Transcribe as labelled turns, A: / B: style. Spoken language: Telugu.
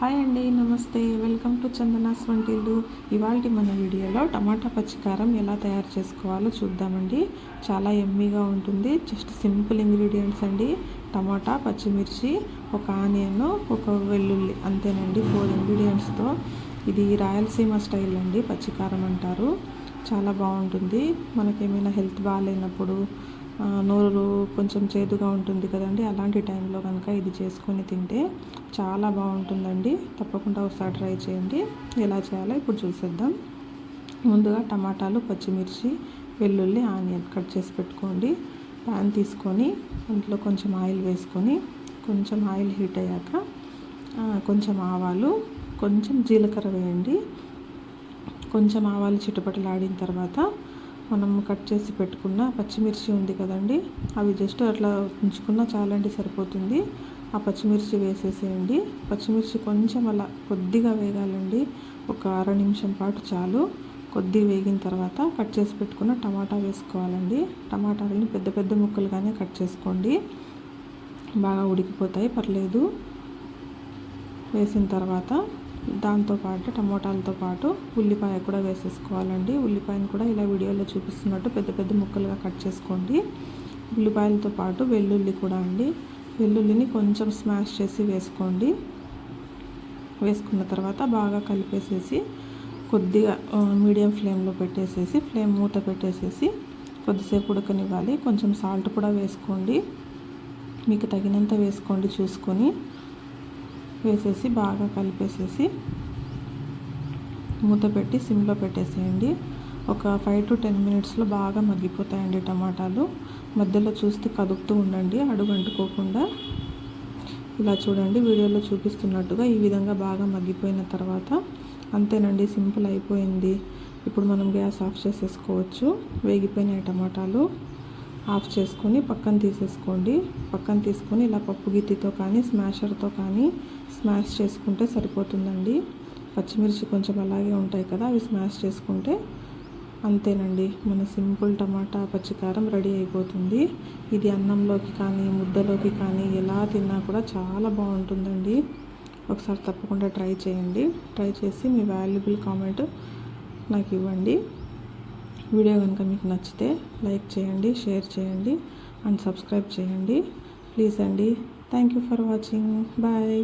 A: హాయ్ అండి నమస్తే. వెల్కమ్ టు చందనాస్ వంటిల్లు ఇవాళ మన వీడియోలో టమాటా పచ్చికారం ఎలా తయారు చేసుకోవాలో చూద్దామండి. చాలా ఎమ్మీగా ఉంటుంది. జస్ట్ సింపుల్ ఇంగ్రీడియంట్స్ అండి. టమాటా పచ్చిమిర్చి ఒక ఆనియన్ ఒక వెల్లుల్లి అంతేనండి ఫోర్ ఇంగ్రీడియంట్స్తో. ఇది రాయలసీమ స్టైల్ అండి పచ్చికారం అంటారు. చాలా బాగుంటుంది. మనకేమైనా హెల్త్ బాగాలేనప్పుడు నోరు కొంచెం చేదుగా ఉంటుంది కదండి అలాంటి టైంలో కనుక ఇది చేసుకొని తింటే చాలా బాగుంటుందండి. తప్పకుండా ఒకసారి ట్రై చేయండి. ఎలా చేయాలో ఇప్పుడు చూసేద్దాం. ముందుగా టమాటాలు పచ్చిమిర్చి వెల్లుల్లి ఆనియన్ కట్ చేసి పెట్టుకోండి. ప్యాన్ తీసుకొని అందులో కొంచెం ఆయిల్ వేసుకొని కొంచెం ఆయిల్ హీట్ అయ్యాక కొంచెం ఆవాలు కొంచెం జీలకర్ర వేయండి. కొంచెం ఆవాలు చిటపటలాడిన తర్వాత మనం కట్ చేసి పెట్టుకున్న పచ్చిమిర్చి ఉంది కదండి. అవి జస్ట్ అట్లా ఉంచుకున్న చాలండి సరిపోతుంది. ఆ పచ్చిమిర్చి వేసేసేయండి. పచ్చిమిర్చి కొంచెం అలా కొద్దిగా వేగాలండి. ఒక అర నిమిషం పాటు చాలు. కొద్దిగా వేగిన తర్వాత కట్ చేసి పెట్టుకున్న టమాటా వేసుకోవాలండి. టమాటాలని పెద్ద పెద్ద ముక్కలుగానే కట్ చేసుకోండి. బాగా ఉడికిపోతాయి పర్లేదు. వేసిన తర్వాత దాంతోపాటు టమోటాలతో పాటు ఉల్లిపాయ కూడా వేసేసుకోవాలండి. ఉల్లిపాయను కూడా ఇలా వీడియోలో చూపిస్తున్నట్టు పెద్ద పెద్ద ముక్కలుగా కట్ చేసుకోండి. ఉల్లిపాయలతో పాటు వెల్లుల్లి కూడా అండి. వెల్లుల్లిని కొంచెం స్మాష్ చేసి వేసుకోండి. వేసుకున్న తర్వాత బాగా కలిపేసేసి కొద్దిగా మీడియం ఫ్లేమ్లో పెట్టేసేసి ఫ్లేమ్ మూత పెట్టేసేసి కొద్దిసేపు ఉడకనివ్వాలి. కొంచెం సాల్ట్ కూడా వేసుకోండి. మీకు తగినంత వేసుకోండి చూసుకొని. వేసేసి బాగా కలిపేసేసి మూత పెట్టి సిమ్లో పెట్టేసేయండి. ఒక ఫైవ్ టు టెన్ మినిట్స్లో బాగా మగ్గిపోతాయండి టమాటాలు. మధ్యలో చూస్తే కదుపుతూ ఉండండి అడుగు అంటుకోకుండా. ఇలా చూడండి వీడియోలో చూపిస్తున్నట్టుగా ఈ విధంగా బాగా మగ్గిపోయిన తర్వాత అంతేనండి సింపుల్ అయిపోయింది. ఇప్పుడు మనం గ్యాస్ ఆఫ్ చేసేసుకోవచ్చు. వేగిపోయినాయి టమాటాలు. ఆఫ్ చేసుకొని పక్కన తీసేసుకోండి. పక్కన తీసుకొని ఇలా పప్పు గిత్తితో కానీ స్మాషర్తో కానీ స్మాష్ చేసుకుంటే సరిపోతుందండి. పచ్చిమిర్చి కొంచెం అలాగే ఉంటాయి కదా అవి స్మాష్ చేసుకుంటే అంతేనండి. మన సింపుల్ టమాటా పచ్చికారం రెడీ అయిపోతుంది. ఇది అన్నంలోకి కానీ ముద్దలోకి కానీ ఎలా తిన్నా కూడా చాలా బాగుంటుందండి. ఒకసారి తప్పకుండా ట్రై చేయండి. ట్రై చేసి మీ వాల్యుబుల్ కామెంట్ నాకు ఇవ్వండి. వీడియో కనుక మీకు నచ్చితే లైక్ చేయండి షేర్ చేయండి అండ్ సబ్స్క్రైబ్ చేయండి. ప్లీజ్ అండి. Thank you for watching. Bye.